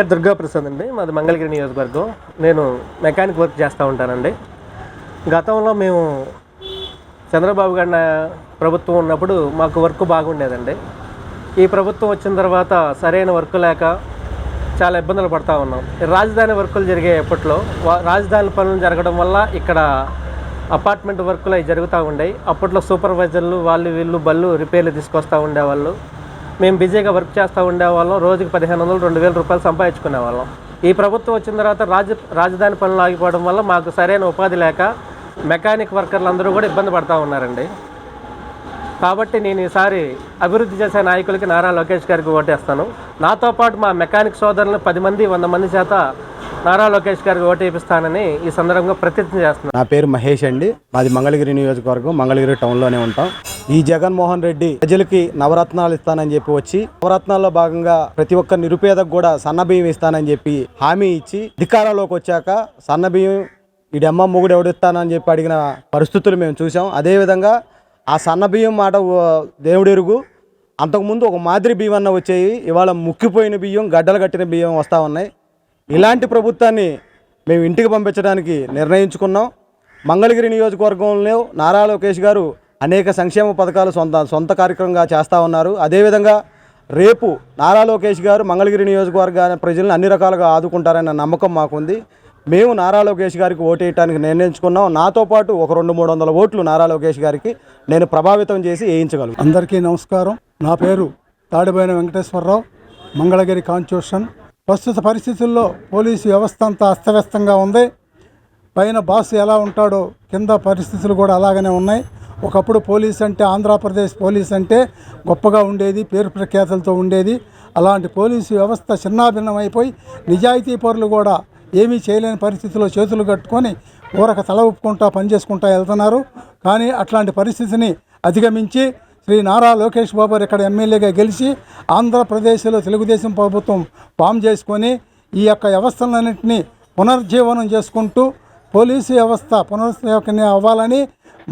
దుర్గా ప్రసాద్ అండి. మాది మంగళగిరి నియోజకవర్గం. నేను మెకానిక్ వర్క్ చేస్తూ ఉంటానండి. గతంలో మేము చంద్రబాబు గారి ప్రభుత్వం ఉన్నప్పుడు మాకు వర్క్ బాగుండేదండి. ఈ ప్రభుత్వం వచ్చిన తర్వాత సరైన వర్క్ లేక చాలా ఇబ్బందులు పడతా ఉన్నాం. రాజధాని వర్కులు జరిగే ఎప్పట్లో రాజధాని పనులు జరగడం వల్ల ఇక్కడ అపార్ట్మెంట్ వర్కులు అవి జరుగుతూ ఉండేవి అప్పట్లో సూపర్వైజర్లు వాళ్ళు వీళ్ళు బళ్ళు రిపేర్లు తీసుకొస్తూ ఉండేవాళ్ళు. మేము బిజీగా వర్క్ చేస్తూ ఉండేవాళ్ళం. రోజుకి పదిహేను వందలు రెండు వేల రూపాయలు సంపాదించుకునే వాళ్ళం ఈ ప్రభుత్వం వచ్చిన తర్వాత రాజ రాజధాని పనులు ఆగిపోవడం వల్ల మాకు సరైన ఉపాధి లేక మెకానిక్ వర్కర్లు అందరూ కూడా ఇబ్బంది పడతా ఉన్నారండి. కాబట్టి నేను ఈసారి అభివృద్ధి చేసే నాయకులకి నారా లోకేష్ గారికి ఓటేస్తాను. నాతో పాటు మా మెకానిక్ సోదరులను పది మంది వంద మంది చేత నారా లోకేష్ గారికి ఓటు ఈ సందర్భంగా ప్రతిజ్ఞ చేస్తున్నాను. నా పేరు మహేష్ అండి. మాది మంగళగిరి నియోజకవర్గం. మంగళగిరి టౌన్లోనే ఉంటాం. ఈ జగన్మోహన్ రెడ్డి ప్రజలకి నవరత్నాలు ఇస్తానని చెప్పి వచ్చి నవరత్నాల్లో భాగంగా ప్రతి ఒక్క నిరుపేదకు కూడా సన్న బియ్యం ఇస్తానని చెప్పి హామీ ఇచ్చి అధికారంలోకి వచ్చాక సన్నబియ్యం ఈడమ్మ మొగుడు ఎవడిస్తానని చెప్పి అడిగిన పరిస్థితులు మేము చూసాం అదేవిధంగా ఆ సన్న బియ్యం మాట దేవుడెరుగు. అంతకుముందు ఒక మాదిరి బియ్యం అన్న వచ్చేవి ఇవాళ ముక్కిపోయిన బియ్యం గడ్డలు కట్టిన బియ్యం వస్తూ ఉన్నాయి. ఇలాంటి ప్రభుత్వాన్ని మేము ఇంటికి పంపించడానికి నిర్ణయించుకున్నాం. మంగళగిరి నియోజకవర్గంలో నారా లోకేష్ గారు అనేక సంక్షేమ పథకాలు సొంత సొంత కార్యక్రమంగా చేస్తూ ఉన్నారు. అదేవిధంగా రేపు నారా లోకేష్ గారు మంగళగిరి నియోజకవర్గ ప్రజలను అన్ని రకాలుగా ఆదుకుంటారన్న నమ్మకం మాకుంది. మేము నారా లోకేష్ గారికి ఓటేయటానికి నిర్ణయించుకున్నాం. నాతో పాటు ఒక రెండు మూడు వందల ఓట్లు నారా లోకేష్ గారికి నేను ప్రభావితం చేసి వేయించగలను అందరికీ నమస్కారం. నా పేరు తాడిపోయిన వెంకటేశ్వరరావు మంగళగిరి కాన్స్టిట్యూషన్. ప్రస్తుత పరిస్థితుల్లో పోలీసు వ్యవస్థ అంతా అస్తవ్యస్తంగా ఉంది. పైన బాస్ ఎలా ఉంటాడో కింద పరిస్థితులు కూడా అలాగనే ఉన్నాయి. ఒకప్పుడు పోలీస్ అంటే ఆంధ్రప్రదేశ్ పోలీస్ అంటే గొప్పగా ఉండేది పేరు ప్రఖ్యాతులతో ఉండేది. అలాంటి పోలీసు వ్యవస్థ చిన్నాభిన్నమైపోయి నిజాయితీ పరులు కూడా ఏమీ చేయలేని పరిస్థితిలో చేతులు కట్టుకొని ఊరక తల ఒప్పుకుంటా పనిచేసుకుంటా వెళ్తున్నారు. కానీ అట్లాంటి పరిస్థితిని అధిగమించి శ్రీ నారా లోకేష్ బాబు ఇక్కడ ఎమ్మెల్యేగా గెలిచి ఆంధ్రప్రదేశ్లో తెలుగుదేశం ప్రభుత్వం ఫామ్ చేసుకొని ఈ యొక్క వ్యవస్థలన్నింటినీ పునరుజ్జీవనం చేసుకుంటూ పోలీసు వ్యవస్థ పునరుద్ధరణ అవ్వాలని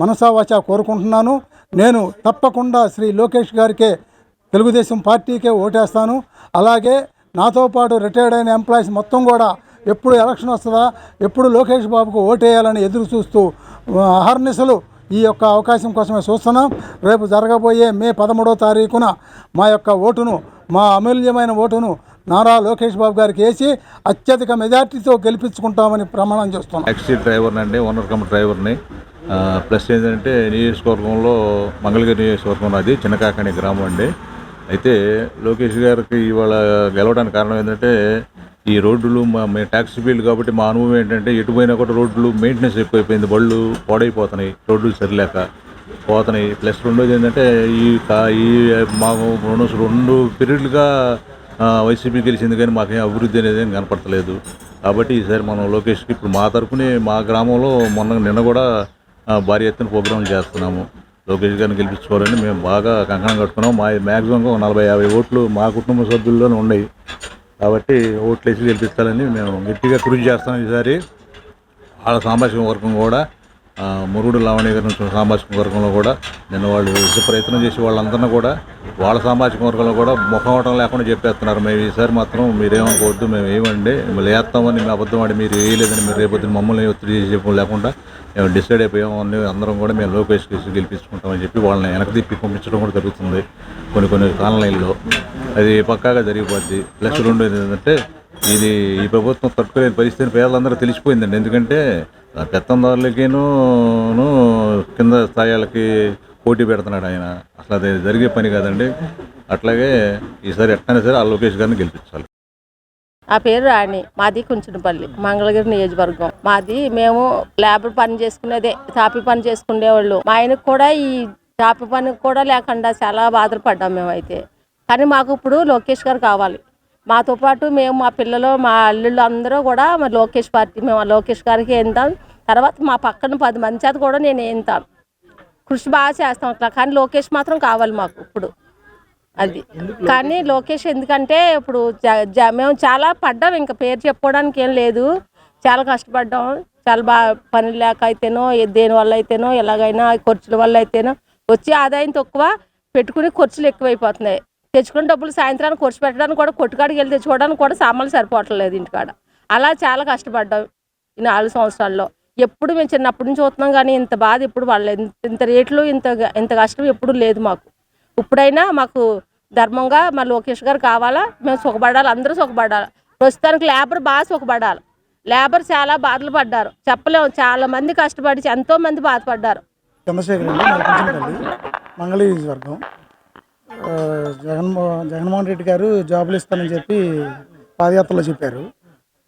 మనసావాచ కోరుకుంటున్నాను. నేను తప్పకుండా శ్రీ లోకేష్ గారికే తెలుగుదేశం పార్టీకే ఓటేస్తాను. అలాగే నాతో పాటు రిటైర్డ్ అయిన ఎంప్లాయీస్ మొత్తం కూడా ఎప్పుడు ఎలక్షన్ వస్తుందా ఎప్పుడు లోకేష్ బాబుకు ఓటేయాలని ఎదురు చూస్తూ అహర్నిశలు ఈ యొక్క అవకాశం కోసమే చూస్తున్నాం. రేపు జరగబోయే మే పదమూడో తారీఖున మా యొక్క ఓటును మా అమూల్యమైన ఓటును నారా లోకేష్ బాబు గారికి వేసి అత్యధిక మెజార్టీతో గెలిపించుకుంటామని ప్రమాణం చేస్తున్నాం. టాక్సీ డ్రైవర్ని అండి ఓనర్ కమ్ డ్రైవర్ని ప్లస్ ఏంటంటే నియోజకవర్గంలో మంగళగిరి నియోజకవర్గం అది చిన్నకాకని గ్రామం అండి. అయితే లోకేష్ గారికి ఇవాళ గెలవడానికి కారణం ఏంటంటే ఈ రోడ్లు మా మేము ట్యాక్సీ ఫీల్డ్ కాబట్టి మా అనుభవం ఏంటంటే ఎటు పోయినా కూడా రోడ్లు మెయింటెనెన్స్ ఎక్కువైపోయింది బళ్ళు పాడైపోతున్నాయి రోడ్లు సరిలేక పోతున్నాయి. ప్లస్ రెండోది ఏంటంటే ఈ ఈ మాకు రెండు రెండు పీరియడ్లుగా వైసీపీ గెలిచింది కానీ మాకేం అభివృద్ధి అనేది ఏం కనపడతలేదు. కాబట్టి ఈసారి మనం లోకేష్కి ఇప్పుడు మా తరపునే మా గ్రామంలో మొన్న నిన్న కూడా భారీ ఎత్తున ప్రోగ్రాంలు చేస్తున్నాము. లోకేష్ గారిని గెలిపించుకోవాలని మేము బాగా కంకణం కట్టుకున్నాం. మా మ్యాక్సిమం నలభై యాభై ఓట్లు మా కుటుంబ సభ్యుల్లోనే ఉన్నాయి. కాబట్టి ఓట్లు వేసి గెలిపించాలని మేము గట్టిగా కృషి చేస్తాం ఈసారి. వాళ్ళ సామాజిక వర్గం కూడా. మురుగుడు లావణ్య గారి నుంచి సామాజిక వర్గంలో కూడా నిన్న వాళ్ళు ప్రయత్నం చేసి వాళ్ళందరినీ కూడా వాళ్ళ సామాజిక వర్గంలో కూడా ముఖమటం లేకుండా చెప్పేస్తున్నారు. మేము ఈసారి మాత్రం మీరేమనుకోవద్దు మేము ఏమండి మేము లేస్తామని మేము అబద్ధం ఆడి మీరు వేయలేదని మీరు రేపొద్దున మమ్మల్ని ఒత్తిడి చేసి చెప్పడం లేకుండా మేము డిసైడ్ అయిపోయాము అని అందరం కూడా మేము లోకేష్ కేసు గెలిపించుకుంటామని చెప్పి వాళ్ళని వెనక తిప్పి పంపించడం కూడా జరుగుతుంది. కొన్ని కొన్ని కాలనీల్లో అది పక్కాగా జరిగిపోద్ది. ప్లస్ రెండు ఏంటంటే ఇది ఈ ప్రభుత్వం తట్టుకోలేని పరిస్థితిని పేదలందరూ తెలిసిపోయిందండి. ఎందుకంటే పెత్తందారులకేను కింద స్థాయిలకి పోటీ పెడుతున్నాడు ఆయన. అసలు అది జరిగే పని కాదండి. అట్లాగే ఈసారి ఎట్లయినా సరే ఆ లోకేష్ గారిని గెలిపించాలి. నా పేరు రాణి. మాది కుంచునపల్లి మంగళగిరి నియోజకవర్గం. మాది మేము లేబర్ పని చేసుకునేదే తాపి పని చేసుకునేవాళ్ళు. మా ఆయనకు కూడా ఈ తాపి పని కూడా లేకుండా చాలా బాధలు పడ్డాం మేమైతే. కానీ మాకు ఇప్పుడు లోకేష్ గారు కావాలి. మాతో పాటు మేము మా పిల్లలు మా అల్లుళ్ళు అందరూ కూడా మా లోకేష్ పార్టీ మేము ఆ లోకేష్ గారికి వేద్దాం తర్వాత మా పక్కన పది మంది చేత కూడా నేను వేస్తాను కృషి బాగా చేస్తాం అట్లా. కానీ లోకేష్ మాత్రం కావాలి మాకు ఇప్పుడు. అది. కానీ లోకేష్? ఎందుకంటే ఇప్పుడు మేము చాలా పడ్డాం. ఇంకా పేరు చెప్పుకోవడానికి ఏం లేదు. చాలా కష్టపడ్డాం. చాలా బాగా పని లేక అయితేనో దేని వల్ల అయితేనో ఎలాగైనా ఖర్చుల వల్ల అయితేనో వచ్చే ఆదాయం తక్కువ. పెట్టుకునే ఖర్చులు ఎక్కువైపోతున్నాయి. తెచ్చుకున్న డబ్బులు సాయంత్రానికి ఖర్చు పెట్టడానికి కూడా కొట్టుకాడికి వెళ్ళి తెచ్చుకోవడానికి కూడా సామాన్లు సరిపోవట్లేదు ఇంటికాడ. అలా చాలా కష్టపడ్డాం ఈ నాలుగు సంవత్సరాల్లో. ఎప్పుడు మేము చిన్నప్పటి నుంచి చూస్తున్నాం కానీ ఇంత బాధ ఎప్పుడు పడలేదు ఇంత- రేట్లు ఇంత ఇంత కష్టం ఎప్పుడు లేదు మాకు. ఇప్పుడైనా మాకు ధర్మంగా మా లోకేష్ గారు కావాలా మేము సుఖపడాలి అందరూ సుఖపడాలి. ప్రస్తుతానికి లేబర్ బాగా సుఖపడాలి. లేబర్ చాలా బాధలు పడ్డారు. చెప్పలేము. చాలా మంది కష్టపడి ఎంతో మంది బాధపడ్డారు. చంద్రశేఖర్ అండి వర్గం జగన్మోహన్ జగన్మోహన్ రెడ్డి గారు జాబులు ఇస్తానని చెప్పి పాదయాత్రలో చెప్పారు.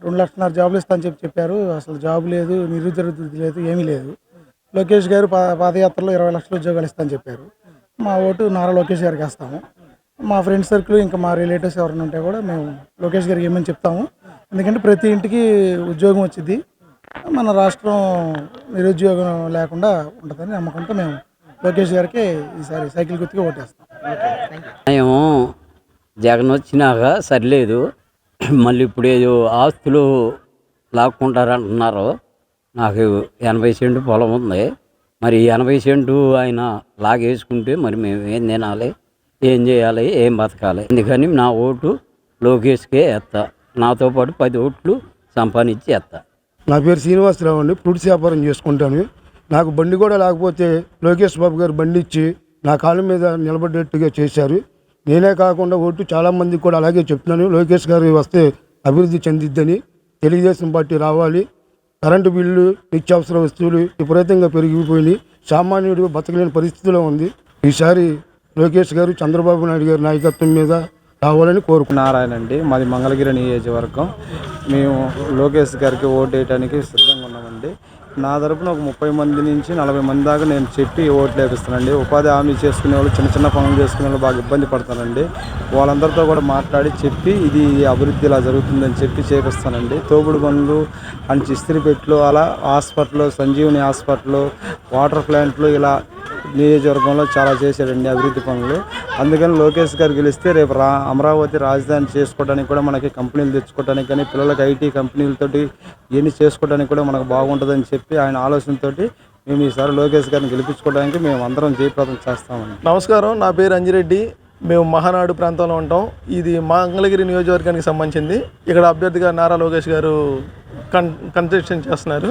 రెండు లక్షన్నర జాబులు ఇస్తానని చెప్పి చెప్పారు. అసలు జాబ్ లేదు నిరుద్యోగ లేదు ఏమీ లేదు. లోకేష్ గారు పా పాదయాత్రలో ఇరవై లక్షల ఉద్యోగాలు ఇస్తానని చెప్పారు. మా ఓటు నారా లోకేష్ గారికి వేస్తాము. మా ఫ్రెండ్ సర్కిల్ ఇంకా మా రిలేటివ్స్ ఎవరైనా ఉంటే కూడా మేము లోకేష్ గారికి ఏమని చెప్తాము. ఎందుకంటే ప్రతి ఇంటికి ఉద్యోగం వచ్చింది మన రాష్ట్రం నిరుద్యోగం లేకుండా ఉంటుందని నమ్మకంతో మేము లోకేష్ గారికి ఈసారి సైకిల్ గుర్తుగా ఓటేస్తాం. మేము జగన్ వచ్చినాక సరిలేదు. మళ్ళీ ఇప్పుడు ఏదో ఆస్తులు లాక్కుంటారంటున్నారు. నాకు ఎనభై సెంటు పొలం ఉంది. మరి ఎనభై సెంటు ఆయన లాగేసుకుంటే మరి మేము ఏం తినాలి? ఏం చేయాలి? ఏం బతకాలి? అందుకని నా ఓటు లోకేష్కే ఎత్తా. నాతో పాటు పది ఓట్లు సంపాదించి ఎత్తా. నా పేరు శ్రీనివాసరావు అండి. ఫ్రూట్స్ వ్యాపారం చేసుకుంటాను. నాకు బండి కూడా లేకపోతే లోకేష్ బాబు గారు బండి ఇచ్చి నా కాళ్ళ మీద నిలబడేట్టుగా చేశారు. నేనే కాకుండా ఓటు చాలామందికి కూడా అలాగే చెప్తున్నాను. లోకేష్ గారు వస్తే అభివృద్ధి చెందిద్దని తెలుగుదేశం పార్టీ రావాలి. కరెంటు బిల్లు నిత్యావసర వస్తువులు విపరీతంగా పెరిగిపోయినాయి. సామాన్యుడు బతకలేని పరిస్థితిలో ఉంది. ఈసారి లోకేష్ గారు చంద్రబాబు నాయుడు గారి నాయకత్వం మీద కావాలని కోరుకుంటున్నాను అండి. మాది మంగళగిరి నియోజకవర్గం. మేము లోకేష్ గారికి ఓటు వేయడానికి సిద్ధంగా ఉన్నామండి. నా తరపున ఒక ముప్పై మంది నుంచి నలభై మంది దాకా నేను చెప్పి ఓట్లు వేపిస్తానండి. ఉపాధి హామీ చేసుకునే వాళ్ళు చిన్న చిన్న పనులు చేసుకునే వాళ్ళు బాగా ఇబ్బంది పడతానండి వాళ్ళందరితో కూడా మాట్లాడి చెప్పి ఇది అభివృద్ధి ఇలా జరుగుతుందని చెప్పి చేపిస్తానండి. తోపుడు పనులు అండ్ ఇస్త్రీ పెట్లు అలా హాస్పిటల్ సంజీవని హాస్పిటల్ వాటర్ ప్లాంట్లు ఇలా నియోజకవర్గంలో చాలా చేశాడండి అభివృద్ధి పనులు. అందుకని లోకేష్ గారు గెలిస్తే రేపు రా అమరావతి రాజధాని చేసుకోవడానికి కూడా మనకి కంపెనీలు తెచ్చుకోవడానికి కానీ పిల్లలకి ఐటీ కంపెనీలతోటి ఇవన్నీ చేసుకోవడానికి కూడా మనకు బాగుంటుందని చెప్పి ఆయన ఆలోచనతోటి మేము ఈసారి లోకేష్ గారిని గెలిపించుకోవడానికి మేము అందరం జయప్రదం చేస్తామండి నమస్కారం. నా పేరు అంజిరెడ్డి. మేము మహానాడు ప్రాంతంలో ఉంటాం. ఇది మంగళగిరి నియోజకవర్గానికి సంబంధించింది. ఇక్కడ అభ్యర్థిగా నారా లోకేష్ గారు కన్ కన్సెషన్ చేస్తున్నారు.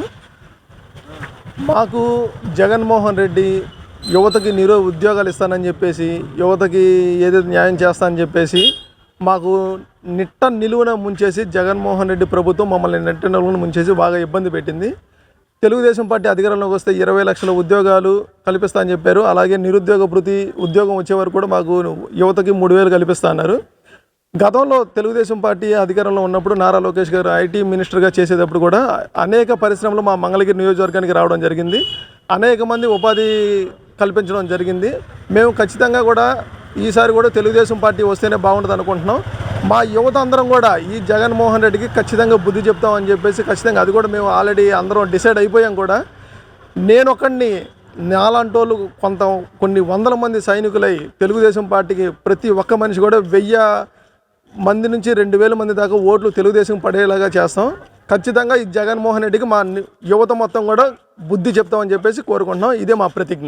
మాకు జగన్మోహన్ రెడ్డి యువతకి నిరో ఉద్యోగాలు ఇస్తానని చెప్పేసి యువతకి ఏదైతే న్యాయం చేస్తానని చెప్పేసి మాకు నిట్ట నిలువున ముంచేసి జగన్మోహన్ రెడ్డి ప్రభుత్వం మమ్మల్ని నిట్ట నిలువున ముంచేసి బాగా ఇబ్బంది పెట్టింది. తెలుగుదేశం పార్టీ అధికారంలోకి వస్తే ఇరవై లక్షల ఉద్యోగాలు కల్పిస్తా అని చెప్పారు. అలాగే నిరుద్యోగ భృతి ఉద్యోగం వచ్చే వరకు కూడా మాకు యువతకి మూడు వేలు కల్పిస్తా అన్నారు. గతంలో తెలుగుదేశం పార్టీ అధికారంలో ఉన్నప్పుడు నారా లోకేష్ గారు ఐటీ మినిస్టర్గా చేసేటప్పుడు కూడా అనేక పరిశ్రమలు మా మంగళగిరి నియోజకవర్గానికి రావడం జరిగింది. అనేక మంది ఉపాధి కల్పించడం జరిగింది. మేము ఖచ్చితంగా కూడా ఈసారి కూడా తెలుగుదేశం పార్టీ వస్తేనే బాగుంటుంది అనుకుంటున్నాం. మా యువత అందరం కూడా ఈ జగన్మోహన్ రెడ్డికి ఖచ్చితంగా బుద్ధి చెప్తామని చెప్పేసి ఖచ్చితంగా అది కూడా మేము ఆల్రెడీ అందరం డిసైడ్ అయిపోయాం కూడా. నేను ఒకడిని నాలాంటోళ్ళు కొంత కొన్ని వందల మంది సైనికులై తెలుగుదేశం పార్టీకి ప్రతి ఒక్క మనిషి కూడా వెయ్యి మంది నుంచి రెండు వేల మంది దాకా ఓట్లు తెలుగుదేశం పడేలాగా చేస్తాం. ఖచ్చితంగా ఈ జగన్మోహన్ రెడ్డికి మా యువత మొత్తం కూడా బుద్ధి చెప్తామని చెప్పేసి కోరుకుంటున్నాం. ఇదే మా ప్రతిజ్ఞ.